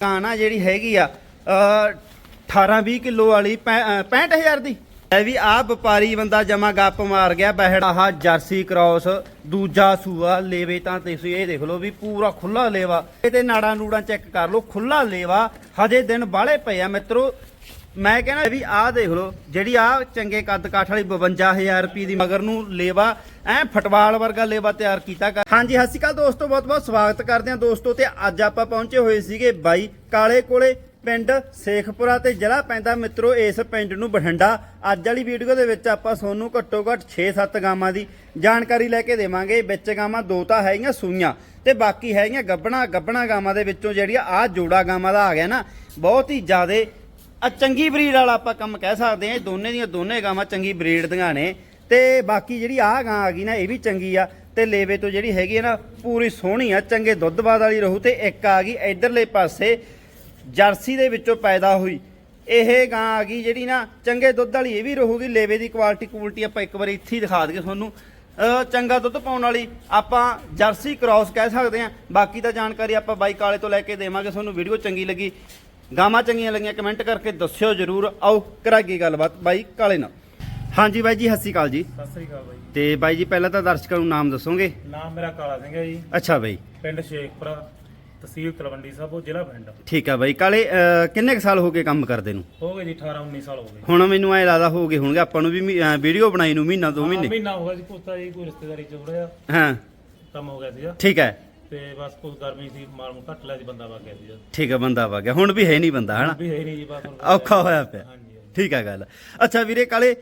ਕਾਂ ਜਿਹੜੀ ਹੈਗੀ ਆ 18 20 ਕਿਲੋ ਵਾਲੀ 65000 ਦੀ। ਐ ਵੀ ਆ ਵਪਾਰੀ ਬੰਦਾ ਜਮਾ ਗੱਪ ਮਾਰ ਗਿਆ, ਬਹਿੜ ਆਹ ਜਰਸੀ ਕ੍ਰਾਸ, ਦੂਜਾ ਸੂਆ, ਲੇਵੇ ਤਾਂ ਤੁਸੀਂ ਇਹ ਦੇਖ ਲਓ ਵੀ ਪੂਰਾ ਖੁੱਲਾ ਲੇਵਾ। ਇਹਦੇ ਨਾੜਾਂ ਨੂੜਾਂ ਚੈੱਕ ਕਰ ਲਓ ਖੁੱਲਾ ਲੇਵਾ, ਹਜੇ ਦਿਨ ਬਾਹਲੇ ਪਏ ਆ ਮਿੱਤਰੋ। ਮੈਂ ਕਹਿੰਦਾ ਵੀ ਆਹ ਦੇਖ ਲਓ, ਜਿਹੜੀ ਆ ਚੰਗੇ ਕੱਦ ਕਾਠ ਵਾਲੀ 52000 ਰੁਪਏ ਦੀ ਮਗਰ ਨੂੰ ਲੇਵਾ, ਐ ਫਟਵਾਲ ਵਰਗਾ ਲੇਵਾ ਤਿਆਰ ਕੀਤਾ ਕਰ। ਹਾਂਜੀ, ਸਤਿ ਸ਼੍ਰੀ ਅਕਾਲ ਦੋਸਤੋ ਬਹੁਤ ਬਹੁਤ ਸਵਾਗਤ ਕਰਦੇ ਹਾਂ ਦੋਸਤੋ, ਤੇ ਅੱਜ ਆਪਾਂ ਪਹੁੰਚੇ ਹੋਏ ਸੀਗੇ ਬਾਈ ਕਾਲੇ ਕੋਲੇ, ਪਿੰਡ ਸੇਖਪੁਰਾ ਤੇ ਜ਼ਿਲ੍ਹਾ ਪੈਂਦਾ ਮਿੱਤਰੋ, ਇਸ ਪਿੰਡ ਨੂੰ ਬਠਿੰਡਾ। ਅੱਜ ਵਾਲੀ ਵੀਡੀਓ ਦੇ ਵਿੱਚ ਆਪਾਂ ਤੁਹਾਨੂੰ ਘੱਟੋ ਘੱਟ 6-7 ਗਾਵਾਂ ਦੀ ਜਾਣਕਾਰੀ ਲੈ ਕੇ ਦੇਵਾਂਗੇ। ਵਿੱਚ ਗਾਵਾਂ ਦੋ ਤਾਂ ਹੈਗੀਆਂ ਸੂਈਆਂ ਤੇ ਬਾਕੀ ਹੈਗੀਆਂ ਗੱਬਣਾ ਗੱਬਣਾ ਗਾਵਾਂ ਦੇ ਵਿੱਚੋਂ ਜਿਹੜੀ ਆ ਜੋੜਾ ਗਾਵਾਂ ਦਾ ਆ ਗਿਆ ਨਾ, ਬਹੁਤ ਹੀ ਜ਼ਿਆਦੇ ਆ ਚੰਗੀ ਬਰੀਡ ਵਾਲਾ ਆਪਾਂ ਕੰਮ ਕਹਿ ਸਕਦੇ ਹਾਂ, ਇਹ ਦੋਨੇ ਦੀਆਂ ਦੋਨੇ ਗਾਵਾਂ ਚੰਗੀ ਬਰੀਡ ਦੀਆਂ ਨੇ। ਤੇ ਬਾਕੀ ਜਿਹੜੀ ਆਹ ਗਾਂ ਆ ਗਈ ਨਾ, ਇਹ ਵੀ ਚੰਗੀ ਆ। ਤੇ ਲੇਵੇ ਤੋਂ ਜਿਹੜੀ ਹੈਗੀ ਆ ਨਾ, ਪੂਰੀ ਸੋਹਣੀ ਆ, ਚੰਗੇ ਦੁੱਧਵਾਦ ਵਾਲੀ ਰਹੂ ਤੇ ਇੱਕ ਆ ਗਈ ਇਧਰਲੇ ਪਾਸੇ, ਜਰਸੀ ਦੇ ਵਿੱਚੋਂ ਪੈਦਾ ਹੋਈ। ਇਹ ਗਾਂ ਆ ਗਈ ਜਿਹੜੀ ਨਾ, ਚੰਗੇ ਦੁੱਧ ਵਾਲੀ ਇਹ ਵੀ ਰਹੂਗੀ, ਲੇਵੇ ਦੀ ਕੁਆਲਿਟੀ ਕੁਆਲਿਟੀ ਆਪਾਂ ਇੱਕ ਵਾਰੀ ਇੱਥੇ ਹੀ ਦਿਖਾ ਦਈਏ ਤੁਹਾਨੂੰ। ਚੰਗਾ ਦੁੱਧ ਪਾਉਣ ਵਾਲੀ ਆਪਾਂ ਜਰਸੀ ਕ੍ਰਾਸ ਕਹਿ ਸਕਦੇ ਹਾਂ। ਬਾਕੀ ਤਾਂ ਜਾਣਕਾਰੀ ਆਪਾਂ ਬਾਈ ਕਾਲੇ ਤੋਂ ਲੈ ਕੇ ਦੇਵਾਂਗੇ, ਤੁਹਾਨੂੰ ਵੀਡੀਓ ਚੰਗੀ ਲੱਗੀ। ਗਾਵਾਂ ਚੰਗੀਆਂ ਲੱਗੀਆਂ ਕਮੈਂਟ ਕਰਕੇ ਦੱਸਿਓ ਜਰੂਰ। ਆਓ ਕਰਾਂਗੇ ਗੱਲਬਾਤ? ਬਾਈ ਕਾਲੇ ਨਾਲ। ਹਾਂਜੀ ਬਾਈ ਜੀ ਸਤਿ ਸ਼੍ਰੀ ਅਕਾਲ ਜੀ। ਸਤਿ ਸ੍ਰੀ ਅਕਾਲ ਬਾਈ। ਤੇ ਬਾਈ ਜੀ ਪਹਿਲਾਂ ਤਾਂ ਦਰਸ਼ਕਾਂ ਨੂੰ ਨਾਮ ਦੱਸੋਗੇ? ਨਾਮ ਮੇਰਾ ਕਾਲਾ ਸਿੰਘ ਹੈ ਜੀ। ਅੱਛਾ ਬਾਈ। ਪਿੰਡ ਸ਼ੇਖਪੁਰਾ ਤਹਿਸੀਲ ਤਲਵੰਡੀ ਸਾਬੋ ਜ਼ਿਲ੍ਹਾ ਬਠਿੰਡਾ ਠੀਕ ਆ ਬਾਈ। ਕਾਲੇ ਅਹ ਕਿੰਨੇ ਕੁ ਸਾਲ ਹੋ ਗਏ ਕੰਮ ਕਰਦੇ ਨੂੰ? ਹੋ ਗਏ ਜੀ 18 19 ਸਾਲ ਹੋ ਗਏ। ਹੁਣ ਮੈਨੂੰ ਐ ਲੱਗਦਾ ਹੋ ਗਏ ਹੋਣਗੇ ਆਪਾਂ ਨੂੰ ਵੀ ਵੀਡੀਓ ਬਣਾਈ ਨੂੰ ਮਹੀਨਾ ਦੋ ਹਾਂ, ਮਹੀਨੇ। ਮਹੀਨਾ ਹੋ ਗਿਆ ਜੀ ਪੁੱਤਾ ਜੀ ਕੋਈ ਰਿਸ਼ਤੇਦਾਰੀ ਚ ਹਾਂ। ਕੰਮ ਹੋ ਗਿਆ ਸੀਗਾ। ਠੀਕ ਹੈ। ਤੇ ਬਸ ਕੋਈ ਗਰਮੀ ਸੀ ਮਾਲ ਨੂੰ ਘੱਟ ਲਿਆ ਸੀ ਬੰਦਾ ਵਗ ਗਿਆ ਸੀਗਾ। ਠੀਕ ਹੈ ਬੰਦਾ ਵਾ ਗਿਆ। ਹੁਣ ਵੀ ਹੈ ਨਹੀਂ ਬੰਦਾ ਹਨਾ? ਵੀ ਹੈ ਨਹੀਂ ਜੀ ਬਸ ਹੁਣ ਔਖਾ ਹੋਇਆ ਪਿਆ। ਹਾਂਜੀ। ਠੀਕ ਹੈ ਗੱਲ। ਅੱਛਾ ਵੀਰੇ ਕਾਲੇ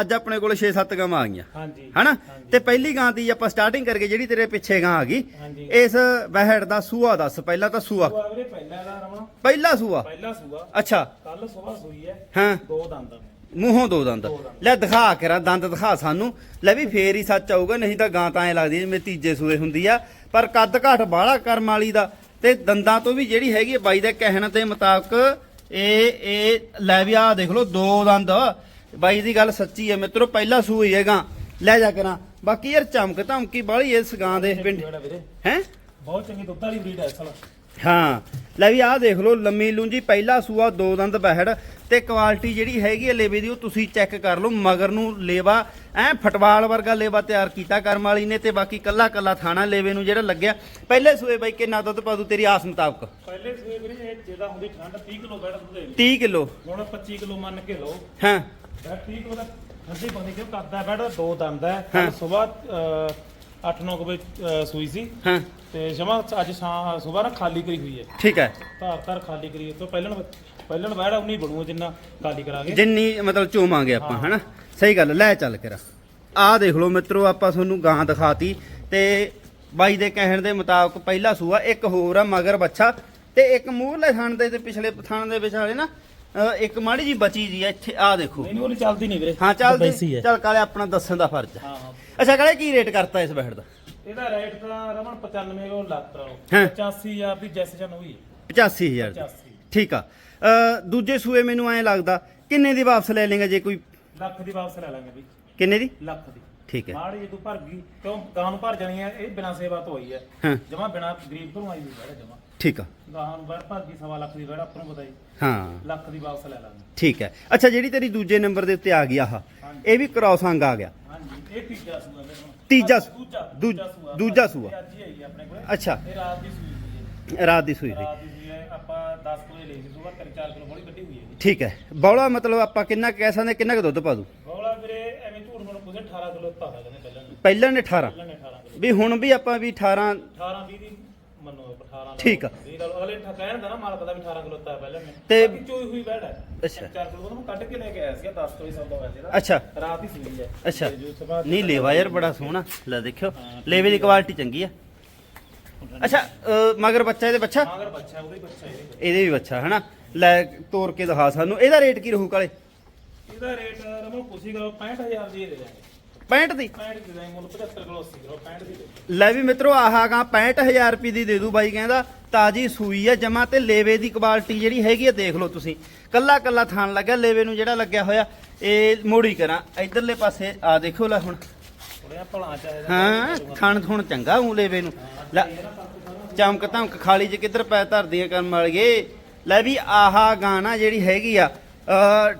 ਅੱਜ ਆਪਣੇ ਕੋਲ 6-7 ਗਾਵਾਂ ਆ ਗਈਆਂ। ਹਾਂਜੀ। ਹਨਾ। ਤੇ ਪਹਿਲੀ ਗਾਂ ਦੀ ਆਪਾਂ ਸਟਾਰਟਿੰਗ ਕਰਕੇ ਜਿਹੜੀ ਤੇਰੇ ਪਿੱਛੇ ਗਾਂ ਆ ਗਈ ਹਾਂਜੀ। ਇਸ ਵਹਿੜ ਦਾ ਸੂਆ ਦੱਸ ਪਹਿਲਾਂ ਤਾਂ ਸੂਆ। ਸੂਆ ਵੀਰੇ ਪਹਿਲਾ ਦਾ ਰਮਾ ਪਹਿਲਾ ਸੂਆ? ਪਹਿਲਾ ਸੂਆ। ਅੱਛਾ। ਕੱਲ ਸਵੇਰ ਸੂਈ ਹੈ। ਹਾਂ। ਦੋ ਦੰਦ ਮੂੰਹੋਂ ਦੋ ਦੰਦ। ਲੈ ਦਿਖਾ ਕੇ ਰਾ ਦੰਦ ਦਿਖਾ ਸਾਨੂੰ। ਲੈ ਵੀ ਫੇਰ ਹੀ ਸੱਚ ਆਊਗਾ ਨਹੀਂ ਤਾਂ ਗਾਂ ਤਾਂ ਐ ਲੱਗਦੀ ਜਿਵੇਂ ਤੀਜੇ ਸੂਏ ਹੁੰਦੀ ਆ। ਪਰ ਕੱਦ ਘਾਟ ਬਾਹਲਾ ਕਰਮ ਵਾਲੀ ਦਾ। ਤੇ ਦੰਦਾਂ ਤੋਂ ਵੀ ਜਿਹੜੀ ਹੈਗੀ ਆ ਬਾਈ ਦੇ ਕਹਿਣ ਦੇ ਮੁਤਾਬਕ ਇਹ ਇਹ ਲੈ ਵੀ ਆ ਦੇਖ ਲਓ ਦੋ ਦੰਦ। ਬਾਈ ਦੀ ਗੱਲ ਸੱਚੀ ਹੈ ਮਿੱਤਰੋ ਪਹਿਲਾ ਸੂਈ ਹੈਗਾ। ਲੈ ਜਾ ਕਰਾਂ। ਬਾਕੀ ਯਾਰ ਚਮਕ ਧਮਕੀ ਬਾਹਲੀ ਇਸ ਗਾਂ ਦੇ ਪਿੰਡ ਹੈ? ਬਹੁਤ ਚੰਗੀ ਦੁੱਧ ਵਾਲੀ ਬਰੀਡ ਹੈ ਅਸਲ ਹਾਂ। ਲੈ ਵੀ ਆਹ ਦੇਖ ਲਓ ਲੰਮੀ ਲੂੰਜੀ ਪਹਿਲਾ ਸੂਆ ਦੋ ਦੰਦ ਬਹਿੜ ਤੇ ਕੁਆਲਿਟੀ ਜਿਹੜੀ ਹੈਗੀ ਹੈ ਲੇਵੇ ਦੀ ਉਹ ਤੁਸੀਂ ਚੈੱਕ ਕਰ ਲਓ ਮਗਰ ਨੂੰ ਲੇਵਾ ਐ ਫਟਵਾਲ ਵਰਗਾ ਲੇਵਾ ਤਿਆਰ ਕੀਤਾ ਕਰਮ ਵਾਲੀ ਨੇ ਤੇ ਬਾਕੀ ਕੱਲਾ ਕੱਲਾ ਥਾਣਾ ਲੇਵੇ ਨੂੰ ਜਿਹੜਾ ਲੱਗਿਆ। ਪਹਿਲੇ ਸੂਏ ਬਾਈ ਕਿੰਨਾ ਦੁੱਧ ਪਾਦੂ ਤੇਰੀ ਆਸ ਮੁਤਾਬਕ? ਪਹਿਲੇ ਸੂਏ ਵੀਰੇ ਇਹ ਜਿਹਦਾ ਹੁੰਦੀ ਠੰਡ 30 ਕਿਲੋ ਬੈਠ ਦੁੱਧ ਦੇ 30 ਕਿਲੋ। ਹੁਣ 25 ਕਿਲੋ ਮੰਨ ਕੇ ਲਓ। ਹਾਂ। ਬੈਠ 30 ਕਿਲੋ ਦਾ ਠੰਡੀ ਪਾਣੀ ਕਿਉਂ ਕਰਦਾ ਬੈਠ ਦੋ ਦੰਦ ਹੈ। ਸਵੇਰ 8-9 ਵਜੇ ਸੂਈ ਸੀ। ਹਾਂ। ਤੇ ਜਮਾ ਅੱਜ ਸ਼ਾਮ ਸਵੇਰ ਨਾ ਖਾਲੀ ਕਰੀ ਹੋਈ ਹੈ। ਠੀਕ ਹੈ। ਧਾਰ ਧਾਰ ਖਾਲੀ ਕਰੀ ਤੋਂ ਪਹਿਲਾਂ ਪਹਿਲਾਂ ਬੈਠ ਉਨੀ ਬਣੂ ਜਿੰਨਾ ਖਾਲੀ ਕਰਾਂਗੇ। ਜਿੰਨੀ ਮਤਲਬ ਚੋਵਾਂਗੇ ਆਪਾਂ ਹਨਾ? ਸਹੀ ਗੱਲ ਲੈ ਚੱਲ ਕੇ ਆਹ ਦੇਖ ਲਓ ਮਿੱਤਰੋ ਆਪਾਂ ਤੁਹਾਨੂੰ ਗਾਂ ਦਿਖਾਤੀ। ਤੇ ਬਾਈ ਦੇ ਕਹਿਣ ਦੇ ਮੁਤਾਬਕ ਪਹਿਲਾ ਸੂਆ ਇੱਕ ਹੋਰ ਆ ਮਗਰ ਬੱਚਾ ਤੇ ਇੱਕ ਮੂਹਰਲੇ ਥਣ ਦੇ ਤੇ ਪਿਛਲੇ ਥਣ ਦੇ ਵਿਚਾਲੇ ਨਾ ਅਹ ਇੱਕ ਮਾੜੀ ਜੀ ਬਚੀ ਜੀ ਆ ਇੱਥੇ ਆਹ ਦੇਖੋ। ਨਹੀਂ ਨਹੀਂ ਉਹ ਚੱਲਦੀ ਨਹੀਂ ਵੀਰੇ। ਹਾਂ ਚੱਲ ਹੈ। ਚੱਲ ਕਾਲੇ ਆਪਣਾ ਦੱਸਣ ਦਾ ਫਰਜ਼ ਹੈ ਹਾਂ ਹਾਂ। ਅੱਛਾ ਕਾਲੇ ਕੀ ਰੇਟ ਕਰਤਾ ਇਸ ਬੈਠ ਦਾ? ਇਹਦਾ ਰੇਟ ਤਾਂ ਰਮਨ 95 ਉਹ ਲੱਖ ਰੋ ਹਾਂ। 85000 ਦੀ ਜੈਸ ਜਨ ਹੋਈ 85000 ਦੀ। 85 ਠੀਕ ਆ। ਅਹ ਦੂਜੇ ਸੂਏ ਮੈਨੂੰ ਐਂ ਲੱਗਦਾ ਕਿੰਨੇ ਦੀ ਵਾਪਸ ਲੈ ਲੇਗਾ ਜੇ ਕੋਈ ਲੱਖ ਦੀ ਵਾਪਸ ਲੈ ਲਾਂਗੇ ਵੀ। ਕਿੰਨੇ ਦੀ? ਲੱਖ ਦੀ। ਠੀਕ ਹੈ। ਮਾੜੀ ਜੇ ਤੂੰ ਭਰ ਗਈ ਕਿਉਂ? ਗਾਂ ਨੂੰ ਭਰ ਜਾਣੀ ਹੈ ਇਹ ਬਿਨਾਂ ਸੇਵਾ ਤੋਂ ਹੋਈ ਹੈ। ਹਾਂ। ਜਮਾ ਬਿਨਾਂ ਗਰੀਬ ਤੋਂ ਆਈ ਹੋਈ ਹੈ ਜਮਾ। ਠੀਕ ਆ। ਗਾਂ ਨੂੰ ਭਰ ਗਈ ਸਵਾ ਲੱਖ ਦੀ ਵੜਾ ਆਪਾਂ ਨੂੰ ਪਤਾ ਹੀ ਹਾਂ। ਲੱਖ ਦੀ ਵਾਪਸ ਲੈ ਲਾਂਗੇ। ਠੀਕ ਹੈ। ਅੱਛਾ ਜਿਹੜੀ ਤੇਰੀ ਦੂਜੇ ਨੰਬਰ ਦੇ ਉੱਤੇ ਆ ਗਈ ਆਹ। ਇਹ ਵੀ ਕ੍ਰਾਸ ਅੰਗ ਆ ਗਿਆ। ਹਾਂਜੀ ਇਹ ਤੀਜਾ ਸੂਆ ਮੇਰੇ ਕੋਲ ਤੀਜਾ ਸੂ- ਦੂਜਾ ਸੂਆ। ਦੂਜਾ ਸੂਆ। ਇਹ ਅੱਜ ਹੀ ਆਈ ਹੈ ਆਪਣੇ ਕੋਲ। ਅੱਛਾ। ਇਹ ਰਾਤ ਦੀ ਸੂਈ ਹੋਈ ਹੈ। ਰਾਤ ਦੀ ਸੂਈ ਦੀ ਰਾਤ ਦੀ ਸੂਈ ਹੈ ਆਪਾਂ 10 ਕਿਲੋ ਲਈ ਸੀ ਸੂਆ 3-4 ਕਿਲੋ ਬੜੀ ਕੱਢੀ ਹੋਈ ਹੈ ਜੀ। ਠੀਕ ਹੈ। ਬੌਲਾ ਮਤਲਬ ਆਪਾਂ ਕਿੰਨਾ ਕੁ ਕਹਿ ਸਕਦੇ ਕਿੰਨਾ ਕੁ ਦੁੱਧ ਪਾ ਦੂ ਬੋਲਾ ਵੀਰੇ ਐਵੇਂ ਝੂਠ ਮੋੜ ਪੁੱਛੇ 18 ਕਿਲੋ ਹੈ ਕਹਿੰਦੇ ਪਹਿਲਾਂ ਨੇ। ਪਹਿਲਾਂ ਨੇ 18 ਪਹਿਲਾਂ ਨੇ 18 ਕਿਲੋ। ਵੀ ਹੁਣ ਵੀ ਆਪਾਂ ਵੀ 18 18 20 ਦੀ ਮੰਨੋ 18 ਲਾ ਠੀਕ ਆ। ਇਹ ਗੱਲ ਅਗਲੇ ਠਾ ਕਹਿਣ ਦਾ ਨਾ ਮਾਲਕ ਦਾ ਵੀ 18 ਕਿਲੋ ਤਾਂ ਪਹਿਲਾਂ ਨੇ ਤੇ- ਬਾਕੀ ਚੋਈ ਹੋਈ ਬੈੜ ਹੈ। ਅੱਛਾ। 4 ਕਿਲੋ ਉਹਨੂੰ ਕੱਢ ਕੇ ਲੈ ਕੇ ਆਇਆ ਸੀ 10 ਕਿਲੋ ਸੌਦਾ ਹੋਇਆ ਸੀ ਇਹਦਾ। ਅੱਛਾ। ਰਾਤ ਹੀ ਸੂਈ ਹੈ। ਅੱਛਾ। ਤੇ ਜੋ ਸਵੇਰ ਨਹੀਂ ਲੇਵਾ ਯਾਰ ਬੜਾ ਸੋਹਣਾ। ਲੈ ਦੇਖਿਓ ਲੇਵੇ ਦੀ ਕੁਆਲਿਟੀ ਚੰਗੀ ਆ। ਅੱਛਾ ਅਹ ਮਗਰ ਬੱਚਾ ਇਹਦੇ ਬੱਚਾ? ਮਗਰ ਬੱਚਾ ਉਹਦੇ ਬੱਚਾ ਇਹਦੇ ਇਹਦੇ ਵੀ ਬੱਚਾ ਹਨਾ? ਲੈ ਤੋੜ ਕੇ ਦਿਖਾ ਸਾਨੂੰ। ਇਹਦਾ ਰੇਟ ਕੀ ਰਹੂ ਕਾਲੇ? ਇਹਦਾ ਰੇਟ ਰਮੋ ਪੁੱਛੀ ਕਰੋ 65000 ਦੀ ਦੇ। 65 ਦੀ। 65 ਦੀ ਦੇ ਮੁੱਲ 75 ਕਿਲੋ 80 ਕਿਲੋ 65 ਦੀ ਦੇ ਲੈ ਵੀ ਮਿੱਤਰੋ ਆਹ ਗਾ 65000 ਰੁਪਏ ਦੀ ਦੇ ਦੂ ਬਾਈ ਕਹਿੰਦਾ ਤਾਜੀ ਸੂਈ ਆ ਜਮਾ ਤੇ ਲੇਵੇ ਦੀ ਕੁਆਲਿਟੀ ਜਿਹੜੀ ਹੈਗੀ ਆ ਦੇਖ ਲਓ ਤੁਸੀਂ। ਕੱਲਾ ਕੱਲਾ ਥਾਨ ਲੱਗਿਆ ਲੇਵੇ ਨੂੰ ਜਿਹੜਾ ਲੱਗਿਆ ਹੋਇਆ ਇਹ ਮੋੜੀ ਕਰਾਂ। ਇਧਰਲੇ ਪਾਸੇ ਆ ਦੇਖੋ ਲੈ ਹੁਣ। ਹਾਂ ਥਣ ਥੁਣ ਚੰਗਾ ਹੂੰ ਲੇਵੇ ਨੂੰ। ਲੈ ਚਮਕ ਧਮਕ ਖਾਲੀ ਚ ਕਿੱਧਰ ਪੈ ਧਰਦੀਆਂ ਕਰਨ ਵਾਲੀਏ। ਲੈ ਵੀ ਆਹਾ ਗਾਣਾ ਜਿਹੜੀ ਹੈਗੀ ਆ ਅ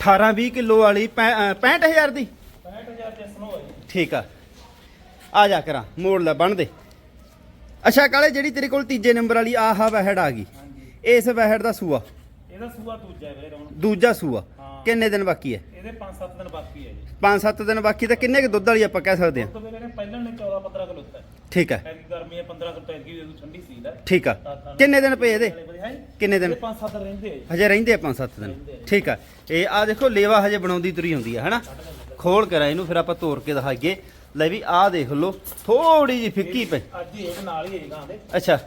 18 20 ਕਿਲੋ ਵਾਲੀ ਪੈ- ਅ, 65000 ਦੀ 65000 ਤੇ ਸੁਣੋ ਹੈ ਜੀ ਠੀਕ ਆ। ਆ ਜਾ ਕਰਾਂ ਮੋੜ ਲੈ ਬਣ ਦੇ। ਅੱਛਾ ਕਾਲੇ ਜਿਹੜੀ ਤੇਰੇ ਕੋਲ ਤੀਜੇ ਨੰਬਰ ਵਾਲੀ ਆਹਾ ਵਹਿੜ ਆ ਗਈ। ਇਸ ਵਹਿੜ ਦਾ ਸੂਆ। ਇਹਦਾ ਸੂਆ ਦੂਜਾ ਹੈ ਵੀਰੇ ਦੂਜਾ ਸੂਆ। ਹਾਂ। ਕਿੰਨੇ ਦਿਨ ਬਾਕੀ ਹੈ? ਇਹਦੇ 5-7 ਦਿਨ ਬਾਕੀ ਹੈ ਜੀ। 5-7 ਦਿਨ ਬਾਕੀ ਤਾਂ ਕਿੰਨੇ ਕੁ ਦੁੱਧ ਵਾਲੀ ਆਪਾਂ ਕਹਿ ਸਕਦੇ ਹਾਂ? ਵੀਰੇ ਪਹਿਲਾਂ ਨੇ 14-15 ਕਿਲੋ ਦਿੱਤਾ ਠੀਕ ਹੈ। ਐਨੀ ਗਰਮੀ ਹੈ 15 ਕਿਲੋ ਪੈ ਗਈ ਉਦੋਂ ਠੰਡੀ ਸੀ ਲੈ ਠੀਕ ਆ। ਕਿੰਨੇ ਦਿਨ ਪਏ ਇਹਦੇ? ਕਿੰਨੇ ਦਿਨ? 5-7 ਰਹਿੰਦੇ ਆ ਜੀ। ਹਜੇ ਰਹਿੰਦੇ ਆ 5-7 ਦਿਨ। ਠੀਕ ਆ। ਇਹ ਆ ਦੇਖੋ ਲੇਵਾ ਹਜੇ ਬਣਾਉਂਦੀ ਤੁਰੀ ਹੁੰਦੀ ਆ ਹਨਾ? ਖੋਲ ਕੇ ਇਹਨੂੰ ਫਿਰ ਆਪਾਂ ਤੋੜ ਕੇ ਦਿਖਾਈਏ। ਲੈ ਵੀ ਆਹ ਦੇਖ ਲਓ ਥੋੜੀ ਜੀ ਫਿੱਕੀ ਪਈ। ਅੱਜ ਹੀ ਇਹਦੇ ਨਾਲ ਹੀ ਹੈ ਜੀ ਗਾਂ ਦੇ। ਅੱਛਾ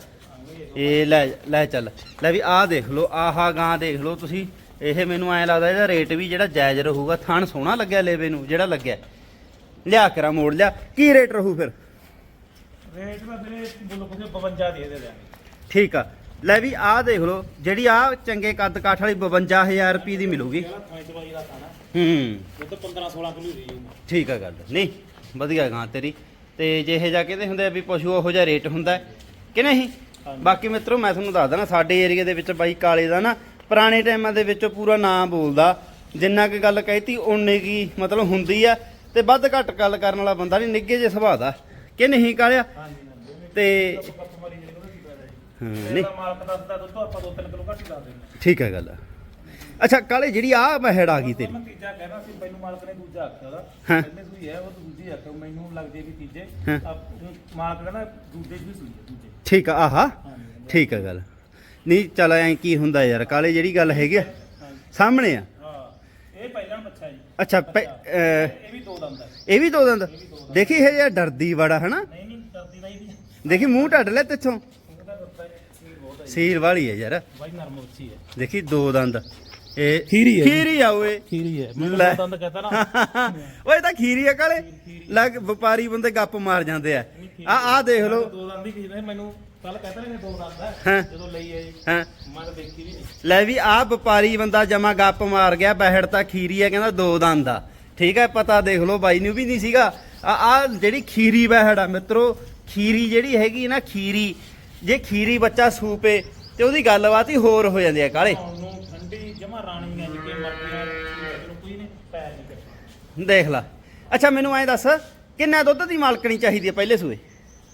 ਇਹ ਲੈ ਲੈ ਚੱਲ। ਲੈ ਵੀ ਆਹ ਦੇਖ ਲਓ ਆਹਾ ਗਾਂ ਦੇਖ ਲਓ ਤੁਸੀਂ। ਇਹ ਮੈਨੂੰ ਐ ਲੱਗਦਾ ਇਹਦਾ ਰੇਟ ਵੀ ਜਿਹੜਾ ਜਾਇਜ਼ ਰਹੂਗਾ ਥਣ ਸੋਹਣਾ ਲੱਗਿਆ ਲੇਵੇ ਨੂੰ ਜਿਹੜਾ ਲੱਗਿਆ। ਲਿਆ ਕਰਾ ਮੋੜ ਲਿਆ। ਕੀ ਰੇਟ ਰਹੂ ਫਿਰ? ਰੇਟ ਦਾ ਵੀਰੇ ਬੋਲੋ ਕੁਝ 52 ਦੇ ਦੇ ਦਿਆਂਗੇ ਠੀਕ ਆ। ਲੈ ਵੀ ਆਹ ਦੇਖ ਲਓ ਜਿਹੜੀ ਆਹ ਚੰਗੇ ਕੱਦ ਕਾਠ ਵਾਲੀ 52000 ਰੁਪਏ ਦੀ ਮਿਲੂਗੀ। ਹੂੰ। ਦੁੱਧ 15-16 ਕਿਲੋ ਦੇ ਜੂ ਠੀਕ ਆ ਗੱਲ। ਨਹੀਂ ਵਧੀਆ ਗਾਂ ਤੇਰੀ। ਤੇ ਜੇ ਇਹ ਜਾ ਕਹਿੰਦੇ ਹੁੰਦੇ ਆ ਵੀ ਪਸ਼ੂ ਉਹੋ ਜਿਹਾ ਰੇਟ ਹੁੰਦਾ ਹੈ ਕਿ ਨਹੀਂ। ਬਾਕੀ ਮਿੱਤਰੋ ਮੈਂ ਤੁਹਾਨੂੰ ਦੱਸ ਦਣਾ ਸਾਡੇ ਏਰੀਆ ਦੇ ਵਿੱਚ ਬਾਈ ਕਾਲੇ ਦਾ ਨਾ ਪੁਰਾਣੇ ਟਾਈਮਾਂ ਦੇ ਵਿੱਚ ਪੂਰਾ ਨਾਮ ਬੋਲਦਾ। ਜਿੰਨਾ ਕਿ ਗੱਲ ਕਹਿਤੀ ਓਨੇ ਕੀ ਮਤਲਬ ਹੁੰਦੀ ਆ। ਤੇ ਵੱਧ ਘੱਟ ਗੱਲ ਕਰਨ ਵਾਲਾ ਬੰਦਾ ਨਹੀਂ ਨਿੱਗੇ ਜੇ ਸੁਭਾਅ ਦਾ। ਕਿ ਨਹੀਂ ਕਾਲਿਆ? ਤੇ ਕੱਪ ਮਾਰੀ ਜਿਹੜੇ ਉਹਦਾ ਕੀ ਫਾਇਦਾ ਜੀ ਹਾਂ, ਨਹੀਂ। ਇਹਦਾ ਮਾਲਕ ਦੱਸਦਾ ਦੁੱਧ ਆਪਾਂ 2-3 ਕਿਲੋ ਘੱਟ ਹੀ ਲਾ ਦਿੰਦੇ ਠੀਕ ਹੈ ਗੱਲ ਅੱਛਾ ਕਾਲੇ ਜਿਹੜੀ ਆ ਮਹਿੜ ਆ ਗਈ ਤੇਰੀ। ਮੈਂ ਤੀਜਾ ਕਹਿਣਾ ਸੀ ਮੈਨੂੰ ਮਾਲਕ ਨੇ ਦੂਜਾ ਆਖਿਆ ਹਾਂ। ਪਹਿਲੇ ਸੂਈ ਹੈ ਉਹ ਦੂਜੀ ਆਖਿਆ ਮੈਨੂੰ ਲੱਗ ਜੇ ਵੀ ਤੀਜੇ। ਹਾਂ। ਆਪ- ਮਾਲਕ ਕਹਿੰਦਾ ਦੂਜੇ ਚ ਵੀ ਸੂਈ ਹੈ ਦੂਜੇ ਠੀਕ ਆ ਆਹਾ। ਹਾਂਜੀ ਠੀਕ ਆ ਗੱਲ। ਨਹੀਂ ਚੱਲ ਐ ਕੀ ਹੁੰਦਾ ਯਾਰ ਕਾਲੇ ਜਿਹੜੀ ਗੱਲ ਹੈਗੀ ਆ ਹਾਂਜੀ। ਸਾਹਮਣੇ ਆ। ਹਾਂ ਇਹ ਪਹਿਲਾਂ ਬੱਚਾ ਜੀ। ਅੱਛਾ ਅਹ, ਇਹ ਵੀ ਦੋ ਦੰਦ ਹੈ ਇਹ ਵੀ ਦੋ ਦੰਦ? ਦੇਖੀ ਇਹ ਜਿਹਾ ਡਰਦੀ ਬੜਾ ਹਨਾ? ਨਹੀਂ ਨਹੀਂ ਕਰਦੀ ਨਹੀਂ ਵੀ ਦੇਖੀ ਮੂੰਹ ਢੱਡ ਲੈ ਤਿੱਥੋਂ ਉਹਦਾ ਦੱਸਦਾ ਸੀ ਬਹੁਤ ਹੈ ਸੀਰ ਵਾਲੀ ਹੈ ਯਾਰ। ਬਾਈ ਨਰਮ ਉੱਚੀ ਹੈ। ਦੇਖੀ ਦੋ ਦੰਦ। ਇਹ ਖੀਰੀ ਹੈ ਜੀ। ਖੀਰੀ ਆ ਓਏ। ਖੀਰੀ ਹੈ। ਮੈਂ ਦੋ ਦੰਦ ਕਹਤਾ ਨਾ। ਓਏ ਤਾਂ ਖੀਰੀ ਆ ਕਾਲੇ। ਲੱਗ ਵਪਾਰੀ ਬੰਦੇ ਗੱਪ ਮਾਰ ਜਾਂਦੇ ਆ। ਆ ਆ ਦੇਖ ਲਓ। ਦੋ ਦੰਦ ਹੀ ਖੀਰੀ ਮੈਨੂੰ ਕੱਲ ਕਹਤਾ ਨੇ ਦੋ ਦੰਦ ਹਾਂ। ਹੈ। ਜਦੋਂ ਲਈ ਹੈ ਜੀ ਹਾਂ। ਮੈਂ ਤਾਂ ਦੇਖੀ ਵੀ ਨਹੀਂ। ਲੈ ਵੀ ਆ ਵਪਾਰੀ ਬੰਦਾ ਜਮਾ ਗੱਪ ਮਾਰ ਗਿਆ ਬਹਿੜ ਤਾਂ ਖੀਰੀ ਆ ਕਹਿੰਦਾ ਦੋ ਦੰਦ ਆ। ਠੀਕ ਹੈ ਪਤਾ ਦੇਖ ਲਓ ਬਾਈ ਨੂੰ ਵੀ ਨਹੀਂ ਸੀਗਾ। ਆ ਆ ਜਿਹੜੀ ਖੀਰੀ ਬਹਿੜ ਆ ਮਿੱਤਰੋ ਖੀਰੀ ਜਿਹੜੀ ਹੈਗੀ ਨਾ ਖੀਰੀ ਜੇ ਖੀਰੀ ਬੱਚਾ ਸੂਪੇ ਤੇ ਉਹਦੀ ਗੱਲਬਾਤ ਹੀ ਹੋਰ ਹੋ ਜਾਂਦੀ ਆ ਕਾਲੇ। ਨੂੰ ਠੰਡੀ ਜਮਾ ਰਾਣੀ ਹੈ ਜਿੱਕੇ ਮਰਦੀਆਂ ਨੂੰ ਕੋਈ ਨਹੀਂ ਪੈਰ ਨਹੀਂ ਕੱਟਣਾ। ਦੇਖ ਲਾ। ਅੱਛਾ ਮੈਨੂੰ ਐਂ ਦੱਸ ਕਿੰਨਾ ਦੁੱਧ ਦੀ ਮਾਲਕਣੀ ਚਾਹੀਦੀ ਹੈ ਪਹਿਲੇ ਸੂਏ?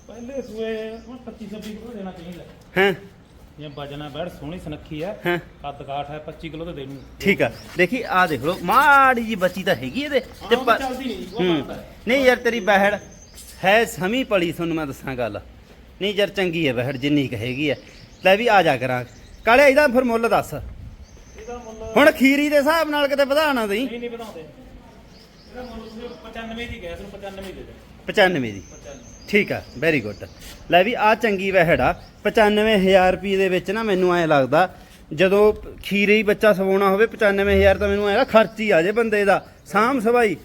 ਪਹਿਲੇ ਸੂਏ ਹੁਣ 25 26 ਕਿਲੋ ਦੇਣਾ ਚਾਹੀਦਾ। ਹਾਂ? ਜੇ ਵਜਣਾ ਬੈੜ ਸੋਹਣੀ ਸੁਨੱਖੀ ਹੈ। ਕੱਦ ਕਾਠ ਹੈ 25 ਕਿਲੋ ਤੇ ਦੇ ਨੂੰ ਠੀਕ ਆ। ਦੇਖੀ ਆ ਦੇਖ ਲਓ ਮਾੜੀ ਜੀ ਬੱਚੀ ਤਾਂ ਹੈਗੀ ਇਹਦੇ। ਤੇ ਨਹੀਂ ਯਾਰ ਤੇਰੀ ਬਹਿੜ ਹੈ ਸਮੀ ਪਲੀ ਤੁਹਾਨੂੰ ਮੈਂ ਦੱਸਾਂ ਗੱਲ। ਨਹੀਂ ਯਾਰ ਚੰਗੀ ਹੈ ਬਹਿੜ ਜਿੰਨੀ ਕੁ ਹੈਗੀ ਹੈ। ਲੈ ਵੀ ਆ ਜਾ ਕਰਾਂ। ਕਾਲੇ ਇਹਦਾ ਫਿਰ ਮੁੱਲ ਦੱਸ। ਇਹਦਾ ਮੁੱਲ ਹੁਣ ਖੀਰੀ ਦੇ ਹਿਸਾਬ ਨਾਲ ਕਿਤੇ ਵਧਾਣਾ ਦਈ ਨਹੀਂ ਨਹੀਂ ਵਧਾਉਂਦੇ। ਇਹਦਾ ਮੁੱਲ ਤੁਸੀਂ 95 ਦੀ ਗੈਸ ਨੂੰ 95 ਦੇ ਦੇ 95 ਦੀ। 95 ਠੀਕ ਆ ਵੈਰੀ ਗੁੱਡ ਲੈ ਵੀ ਆ ਚੰਗੀ ਵਹਿੜ ਆ। 95000 ਰੁਪਏ ਦੇ ਵਿੱਚ ਨਾ ਮੈਨੂੰ ਐ ਲੱਗਦਾ ਜਦੋਂ ਖੀਰੇ ਹੀ ਬੱਚਾ ਸਵਾਉਣਾ ਹੋਵੇ 95000 ਤਾਂ ਮੈਨੂੰ ਐ ਖਰਚ ਹੀ ਆ ਜੇ ਬੰਦੇ ਦਾ। ਸਾਮ ਸਵਾਈ।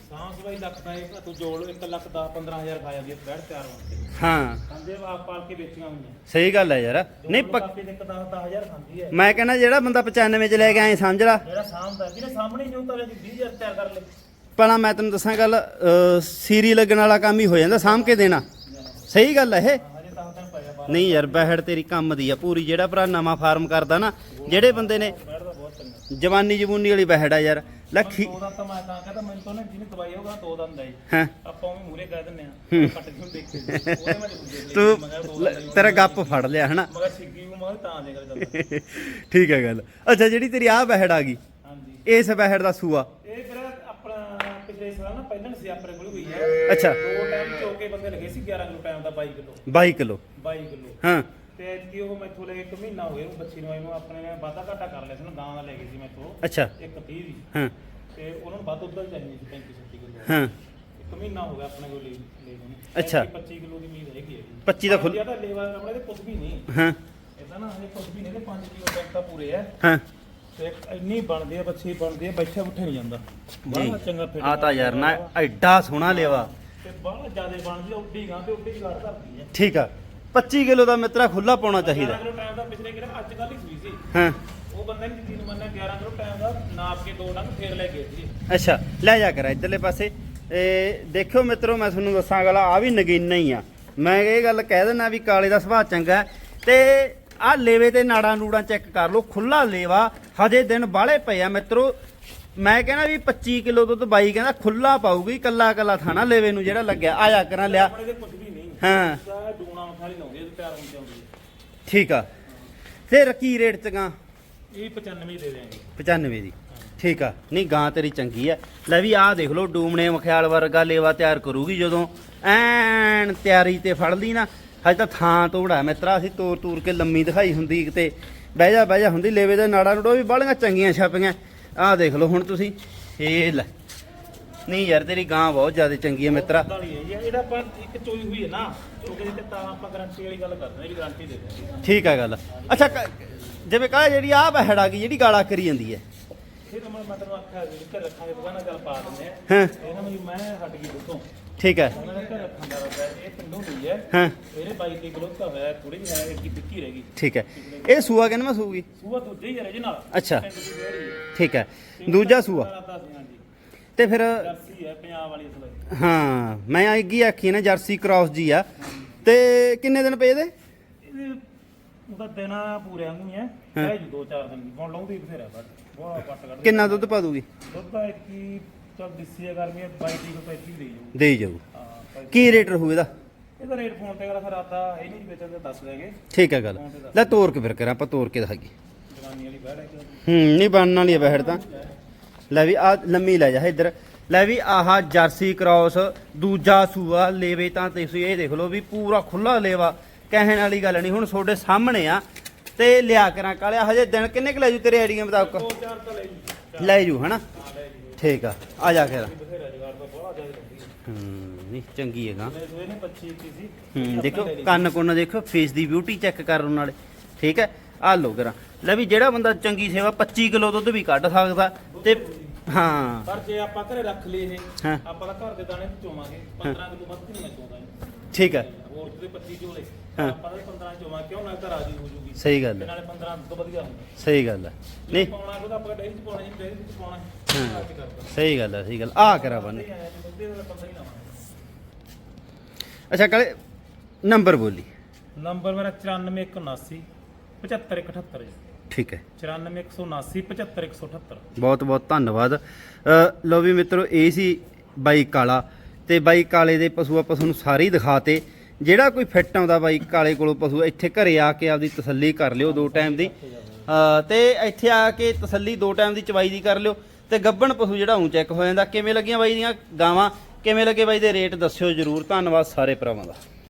ਸਾਂ ਸਵਾਈ ਲੱਖ ਦਾ ਇਹ ਤੂੰ ਜੋੜ 1 ਲੱਖ 10 15000 ਖਾ ਜਾਂਦੀ ਹੈ ਬੈੜ ਤਿਆਰ ਹੋਣ ਤੇ ਹਾਂ। ਖਾਂਦੇ ਆਪ ਪਾਲ ਕੇ ਵੇਚੀਆਂ ਹੋਈਆਂ। ਸਹੀ ਗੱਲ ਹੈ ਯਾਰ। ਨਹੀਂ ਪੱਕ- ਦੇ 10 10000 ਖਾਂਦੀ ਹੈ। ਮੈਂ ਕਹਿੰਦਾ ਜਿਹੜਾ ਬੰਦਾ 95 ਚ ਲੈ ਕੇ ਆਏ ਸਮਝ ਲਾ। ਜਿਹੜਾ ਸਾਹਮਣਾ ਜਿਹਨੇ ਸਾਹਮਣੇ ਨਹੀਂ ਉਤਾਰਿਆ ਜੀ 20000 ਤਿਆਰ ਕਰ ਲੈ ਪਹਿਲਾਂ ਮੈਂ ਤੈਨੂੰ ਦੱਸਾਂ ਗੱਲ ਅਹ, ਸੀਰੀ ਲੱਗਣ ਵਾਲਾ ਕੰਮ ਹੀ ਹੋ ਜਾਂਦਾ ਸਾਂਭ ਕੇ ਦੇਣਾ। ਸਹੀ ਗੱਲ ਹੈ ਇਹ। ਹਜੇ 10 ਦਿਨ ਪਏ ਆ ਬਾਹਰ ਨਹੀਂ ਯਾਰ ਬਹਿੜ ਤੇਰੀ ਕੰਮ ਦੀ ਆ ਪੂਰੀ ਜਿਹੜਾ ਭਰਾ ਨਵਾਂ ਫਾਰਮ ਕਰਦਾ ਨਾ ਜਿਹੜੇ ਬੰਦੇ ਨੇ ਬੈੜ ਦਾ ਬਹੁਤ ਚੰਗਾ। ਜਵਾਨੀ ਜਮੂਨੀ ਵਾਲੀ ਬਹਿੜ ਆ ਯਾਰ। ਲੱਖੀ ਦੋ ਦੰਦ ਤਾਂ ਮੈਂ ਤਾਂ ਕਹਿੰਦਾ ਮੈਨੂੰ ਤਾਂ ਨਾ ਜਿਹਨੇ ਦਵਾਈ ਹੋਗਾ ਦੋ ਦੰਦ ਆਈ ਹਾਂ? ਆਪਾਂ ਵੀ ਮੂਰੇ ਕਹਿ ਦਿੰਨੇ ਆ। ਕੱਟ ਕੇ ਦੇਖੇ ਉਹਦੇ ਮੈਂ ਦੂਜੇ ਤੂੰ ਲ- ਤੇਰਾ ਗੱਪ ਫੜ ਲਿਆ ਹਨਾ? ਮਗਰ ਛਿੱਗੀ ਨੂੰ ਮਗਰ ਤਾਂ ਦੇ ਕਰ ਜਾਂਦਾ ਠੀਕ ਹੈ ਗੱਲ। ਅੱਛਾ ਜਿਹੜੀ ਤੇਰੀ ਆ ਬਹਿੜ ਆ ਗਈ ਹਾਂਜੀ। ਇਸ ਬਹਿੜ ਦਾ ਸੂਆ? ਇਹ ਫਿਰ ਆਪਣਾ ਪਿਛਲੇ ਸਾਲ ਨਾ ਪਹਿਲਾਂ ਸੀ ਆਪਣੇ ਕੋਲ ਹੋਈ ਹੈ ਅੱਛਾ। ਦੋ ਟਾਈਮ ਚੋਕੇ ਬੰਦੇ ਲਗੇ ਸੀ 11 ਕਿਲੋ ਟਾਈਮ ਦਾ 22 ਕਿਲੋ। 22 ਕਿਲੋ। 22 ਕਿਲੋ। ਹਾਂ। ਤੇ ਐਤਕੀ ਉਹ ਮੈਥੋਂ ਲੈ ਕੇ ਇੱਕ ਮਹੀਨਾ ਹੋ ਗਿਆ ਉਹ ਬੱਚੀ ਨੂੰ ਆਈ ਨੂੰ ਆਪਣੇ ਨੇ ਵਾਧਾ ਘਾਟਾ ਕਰ ਲਿਆ ਸੀ ਨਾ ਗਾਂ ਦਾ ਲੈ ਗਈ ਸੀ ਮੈਥੋਂ। ਅੱਛਾ। ਇੱਕ 30 ਦੀ। ਹਾਂ। ਤੇ ਉਹਨਾਂ ਨੂੰ ਵੱਧ ਉੱਧਰ ਚਾਹੀਦੀ ਸੀ 35 36 ਕਿਲੋ। ਹਾਂ। ਇੱਕ ਮਹੀਨਾ ਹੋ ਗਿਆ ਆਪਣੇ ਕੋਲ ਲੈ ਲੈ ਨੂੰ। ਅੱਛਾ। 25 ਕਿਲੋ ਦੀ ਉਮੀਦ ਹੈਗੀ ਹੈ 25 ਦਾ ਖੁੱਲ ਜ਼ਿਆਦਾ ਲੇਵਾ ਆਪਣੇ ਦੇ ਕੁਝ ਵੀ ਨਹੀਂ। ਹਾਂ। ਇਦਾਂ ਨਾ ਹਜੇ ਕੁਝ ਵੀ ਨਹੀਂ ਤੇ 5 ਕਿਲੋ ਤੱਕ ਤਾਂ ਪੂਰੇ ਆ। ਹਾਂ। ਤੇ ਇੰਨੀ ਬਣਦੀ ਆ ਬੱਚੀ ਬਣਦੀ ਆ ਬੈਠੇ ਉੱਠੇ ਨਹੀਂ ਜਾਂਦਾ। ਨਹੀਂ। ਬੜਾ ਚੰਗਾ ਫਿੱਟ ਆ ਤਾਂ ਯਾਰ ਨਾ ਐਡਾ ਸੋਹਣਾ ਲੇਵਾ। ਤੇ ਬੜਾ ਜ਼ਿਆਦਾ ਬਣਦੀ ਆ ਉੱਡੀ ਗਾਂ ਤੇ ਉੱਡੀ ਗਾੜ ਧਰਦੀ ਆ। ਠੀਕ ਆ। 25 ਕਿਲੋ ਦਾ ਮਿੱਤਰਾ ਖੁੱਲਾ ਪਾਉਣਾ ਚਾਹੀਦਾ। 11 ਕਿਲੋ ਟਾਈਮ ਦਾ ਪਿਛਲੇ ਕਿਹੜਾ ਅੱਜ ਕੱਲ ਹੀ ਸੂਈ ਸੀ। ਹਾਂ। ਉਹ ਬੰਦੇ ਨੇ ਯਕੀਨ ਮੰਨਿਆ 11 ਕਿਲੋ ਟਾਈਮ ਦਾ ਨਾਪ ਕੇ ਦੋ ਡੰਗ ਫੇਰ ਲੈ ਗਏ ਸੀ ਅੱਛਾ ਲੈ ਜਾ ਕਰ ਇਧਰਲੇ ਪਾਸੇ। ਇਹ ਦੇਖਿਓ ਮਿੱਤਰੋ ਮੈਂ ਤੁਹਾਨੂੰ ਦੱਸਾਂ ਗੱਲ ਆ ਵੀ ਨਗੀਨਾ ਹੀ ਆ। ਮੈਂ ਇਹ ਗੱਲ ਕਹਿ ਦਿੰਦਾ ਵੀ ਕਾਲੇ ਦਾ ਸੁਭਾਅ ਚੰਗਾ। ਤੇ ਆ ਲੇਵੇ ਤੇ ਨਾੜਾਂ ਨੂੜਾਂ ਚੈੱਕ ਕਰ ਲਓ ਖੁੱਲਾ ਲੇਵਾ ਹਜੇ ਦਿਨ ਬਾਹਲੇ ਪਏ ਆ ਮਿੱਤਰੋ। ਮੈਂ ਕਹਿੰਦਾ ਵੀ 25 ਕਿਲੋ ਦੁੱਧ ਬਾਈ ਕਹਿੰਦਾ ਖੁੱਲਾ ਪਾਊਗੀ ਕੱਲਾ ਕੱਲਾ ਥਾਣਾ ਲੇਵੇ ਨੂੰ ਜਿਹੜਾ ਲੱਗਿਆ। ਆਇਆ ਕਰਾਂ ਲਿਆ। ਹਾਂ। ਤਾਂ। ਠੀਕ ਆ। ਫਿਰ ਕੀ ਰੇਟ ਚ ਗਾਂ ਇਹ 95 ਦੇ ਦੇਾਂਗੇ 95 ਦੀ। ਠੀਕ ਆ। ਨਹੀਂ ਗਾਂ ਤੇਰੀ ਚੰਗੀ ਆ। ਲੈ ਵੀ ਆਹ ਦੇਖ ਲਓ ਡੂਮਣੇ ਮਖਿਆਲ ਵਰਗਾ ਲੇਵਾ ਤਿਆਰ ਕਰੂਗੀ ਜਦੋਂ। ਐਨ ਤਿਆਰੀ ਤੇ ਫੜ ਲਈ ਨਾ ਹਜੇ ਤਾਂ ਥਾਂ ਤੋੜਾ ਮਿੱਤਰਾ ਅਸੀਂ ਤੋਰ ਤੂਰ ਕੇ ਲੰਮੀ ਦਿਖਾਈ ਹੁੰਦੀ ਕਿਤੇ। ਬਹਿ ਜਾ ਬਹਿ ਜਾ ਹੁੰਦੀ ਲੇਵੇ ਦੇ ਨਾੜਾ ਨੂੜਾ ਵੀ ਬਾਲੀਆਂ ਚੰਗੀਆਂ ਛਾਪੀਆਂ। ਆਹ ਦੇਖ ਲਓ ਹੁਣ ਤੁਸੀਂ। ਇਹ ਲੈ। ਨਹੀਂ ਯਾਰ ਤੇਰੀ ਗਾਂ ਬਹੁਤ ਜ਼ਿਆਦਾ ਚੰਗੀ ਹੈ ਮਿੱਤਰਾ ਇਹਦਾ ਆਪਾਂ ਇੱਕ ਚੋਈ ਹੋਈ ਹੈ ਨਾ। ਚੋਕੇ ਤੇ ਤਾਂ ਆਪਾਂ ਗਾਰੰਟੀ ਵਾਲੀ ਗੱਲ ਕਰਦੇ ਹਾਂ ਵੀ ਗਾਰੰਟੀ ਦੇ ਦਿੰਦੇ ਠੀਕ ਆ ਗੱਲ। ਅੱਛਾ ਜਿਵੇਂ ਕਹਾ ਜਿਹੜੀ ਆਹ ਬਹਿੜ ਆ ਗਈ ਜਿਹੜੀ ਗਾਲਾਂ ਕਰੀ ਜਾਂਦੀ ਹੈ। ਫਿਰ ਮੈਂ ਮੈਂ ਤੈਨੂੰ ਆਖਿਆ ਵੀ ਘਰ ਰੱਖਾਂਗੇ ਦੁਕਾਨਾਂ ਗੱਲ ਪਾ ਦਿੰਦੇ ਆ। ਹਾਂ। ਇਹਨਾਂ ਨੂੰ ਮੈਂ ਹਟ ਗਈ ਦੁੱਧੋਂ ਠੀਕ ਹੈ। ਉਹਨਾਂ ਨੇ ਘਰ ਰੱਖਣ ਦਾ ਰੱਖਿਆ ਇਹ ਪਿੰਡੋਂ ਲਈ ਹੈ। ਹਾਂ। ਇਹਨੇ 22 ਤੀਹ ਕਿਲੋ ਤਾਂ ਹੋਇਆ ਥੋੜੀ ਜਿਹੀ ਹੈ ਇੱਕ ਪਿੱਕੀ ਰਹਿ ਗਈ। ਠੀਕ ਹੈ। ਇਹ ਸੂਆ ਕਹਿੰਦਾ ਮੈਂ ਸੂਗੀ ਸੂਆ ਦੂਜੇ ਹੀ ਹੈ ਜੀ ਨਾਲ। ਅੱਛਾ। ਦੀ ਠੀਕ ਹੈ। ਦੂਜਾ ਸੂਆ। ਤੇ ਫਿਰ ਜਰਸੀ ਹੈ ਪੰਜਾਬ ਵਾਲੀ ਅਸਲ ਹਾਂ ਮੈਂ ਅੱਗੀ ਆਖੀ ਨਾ ਜਰਸੀ ਕ੍ਰਾਸ ਜੀ ਆ। ਤੇ ਕਿੰਨੇ ਦਿਨ ਪਏ ਇਹ ਉਹਦਾ ਦਿਨ ਪੂਰੇ ਵਾਂਗੂ ਹੀ ਹੈ। ਹਾਂ। ਹੈ ਜੀ ਦੋ ਚਾਰ ਦਿਨ ਦੀ। ਹੁਣ ਲਾਉਂਦੀ ਬਥੇਰਾ ਬਟ ਬਹੁਤ ਪੱਟ ਕੱਢ ਕਿੰਨਾ ਦੁੱਧ ਪਾ ਦੂਗੀ? ਦੁੱਧ ਦਾ ਕੀ ਚੱਲ ਦਿੱਸੀ ਹੈ ਗਰਮੀ 22 ਤੀਹ ਤੋਂ 35 ਦੇ ਜਾਊ। ਦੇ ਜਾਊ। ਹਾਂ ਭਾਈ। ਕੀ ਰੇਟ ਰਹੂ ਇਹਦਾ? ਇਹਦਾ ਰੇਟ ਫੋਨ ਤੇ ਗੱਲ ਫਿਰ ਆਦਾ ਇਹ ਨਹੀਂ ਵੇਚਣ ਦੇ ਦੱਸ ਦੇਗੇ। ਠੀਕ ਹੈ ਗੱਲ। ਲੈ ਤੋਰ ਕੇ ਫਿਰ ਕਰਾਂ ਆਪਾਂ ਤੋਰ ਕੇ ਦਿਖਾਈਏ। ਜਨਾਨੀ ਵਾਲੀ ਬਹਿੜ ਹੈ ਨਹੀਂ ਬਣਨ ਵਾਲੀ ਹੈ ਬਹਿੜ ਤਾਂ। ਲੈ ਵੀ ਆ ਲੰਮੀ ਲੈ ਜਾ ਇੱਧਰ। ਲੈ ਵੀ ਆਹ ਜਰਸੀ ਕ੍ਰਾਸ ਦੂਜਾ ਸੂਆ ਲੇਵੇ ਤਾਂ ਤੁਸੀਂ ਇਹ ਦੇਖ ਲਓ ਵੀ ਪੂਰਾ ਖੁੱਲਾ ਲੇਵਾ। ਕਹਿਣ ਵਾਲੀ ਗੱਲ ਨਹੀਂ ਹੁਣ ਤੁਹਾਡੇ ਸਾਹਮਣੇ ਆ। ਤੇ ਲਿਆ ਕਰਾਂ ਕਾਲਿਆ ਹਜੇ ਦਿਨ ਕਿੰਨੇ ਕੁ ਲੈ ਜੂ ਤੇਰੇ ਆਈਡੀਆ ਮੁਤਾਬਕ? ਚਾਰ ਤਾਂ ਲੈ ਜੀ। ਲੈ ਜੂ ਹਨਾ? ਠੀਕ ਆ ਆ ਜਾ ਬਥੇਰਾ ਤਾਂ ਜ਼ਿਆਦਾ ਹੈ ਹੂੰ ਨਹੀਂ ਚੰਗੀ ਹੈਗਾ। ਲੈ ਸੋਏ ਨੇ 25 30 ਸੀ। ਹੂੰ ਦੇਖੋ ਕੰਨ ਕੁੰਨ ਦੇਖੋ ਫੇਸ ਦੀ ਬਿਊਟੀ ਚੈੱਕ ਕਰਨ ਨਾਲੇ ਠੀਕ ਹੈ ਆ ਲੋ ਕਰਾਂ। ਲੈ ਵੀ ਜਿਹੜਾ ਬੰਦਾ ਚੰਗੀ ਸੇਵਾ 25 ਕਿਲੋ ਦੁੱਧ ਵੀ ਕੱਢ ਸਕਦਾ ਤੇ ਹਾਂ। ਪਰ ਜੇ ਆਪਾਂ ਘਰੇ ਰੱਖ ਲਏ ਇਹ ਹਾਂ। ਆਪਾਂ ਤਾਂ ਘਰ ਦੇ ਦਾਣੇ ਚੋਵਾਂਗੇ। 15 ਕਿਲੋ ਵੱਧ ਨਹੀਂ ਮੈਂ ਚੋਂਦਾ। ਠੀਕ ਹੈ ਹੋਰ ਤੇ 25 ਚੋਲੇ। ਹਾਂ। ਆਪਾਂ ਤਾਂ 15 ਚੋਵਾਂ ਕਿਉਂ ਨਾ ਘਰ ਆਜੀ ਹੋ ਜੂਗੀ। ਸਹੀ ਗੱਲ ਤੇ ਹੈ ਨਾਲੇ 15 ਤੋਂ ਵਧੀਆ ਹੁੰਦਾ। ਸਹੀ ਗੱਲ ਹੈ। ਨਹੀਂ ਨਹੀਂ। ਪਾਉਣਾ ਉਹਦਾ ਆਪਾਂ ਡੇਰੀ ਚ ਪਾਉਣਾ ਜੀ ਡੇਰੀ ਚ ਪਾਉਣਾ ਹਾਂ। ਕਰਦਾ ਸਹੀ ਗੱਲ ਹੈ ਸਹੀ ਗੱਲ। ਆ ਕਰਾ ਬੰਨੇ ਨਹੀਂ ਆਇਆ ਜੀ ਬੰਦੇ ਦਾ ਪਤਾ ਹੀ ਲਾਵਾਂਗੇ। ਅੱਛਾ ਕਾਲੇ ਨੰਬਰ ਬੋਲੀ। ਨੰਬਰ ਮੇਰਾ 94179 75178 ਜੀ। ਠੀਕ ਹੈ। 94179 75178 ਬਹੁਤ ਬਹੁਤ ਧੰਨਵਾਦ। ਲਓ ਵੀ ਮਿੱਤਰੋ ਇਹ ਸੀ ਬਾਈ ਕਾਲਾ। ਤੇ ਬਾਈ ਕਾਲੇ ਦੇ ਪਸ਼ੂ ਆਪਾਂ ਤੁਹਾਨੂੰ ਸਾਰੇ ਦਿਖਾਤੇ। ਜਿਹੜਾ ਕੋਈ ਫਿੱਟ ਆਉਂਦਾ ਬਾਈ ਕਾਲੇ ਕੋਲੋਂ ਪਸ਼ੂ ਇੱਥੇ ਘਰੇ ਆ ਕੇ ਆਪਦੀ ਤਸੱਲੀ ਕਰ ਲਿਓ ਦੋ ਟਾਈਮ ਦੀ। ਅ, ਤੇ ਇੱਥੇ ਆ ਕੇ ਤਸੱਲੀ ਦੋ ਟਾਈਮ ਦੀ ਚਵਾਈ ਦੀ ਕਰ ਲਿਓ। ਤੇ ਗੱਬਣ ਪਸ਼ੂ ਜਿਹੜਾ ਉਂ ਚੈੱਕ ਹੋ ਜਾਂਦਾ। ਕਿਵੇਂ ਲੱਗੀਆਂ ਬਾਈ ਦੀਆਂ ਗਾਵਾਂ? ਕਿਵੇਂ ਲੱਗੇ ਬਾਈ ਦੇ ਰੇਟ? ਦੱਸਿਓ ਜਰੂਰ। ਧੰਨਵਾਦ ਸਾਰੇ ਭਰਾਵਾਂ ਦਾ।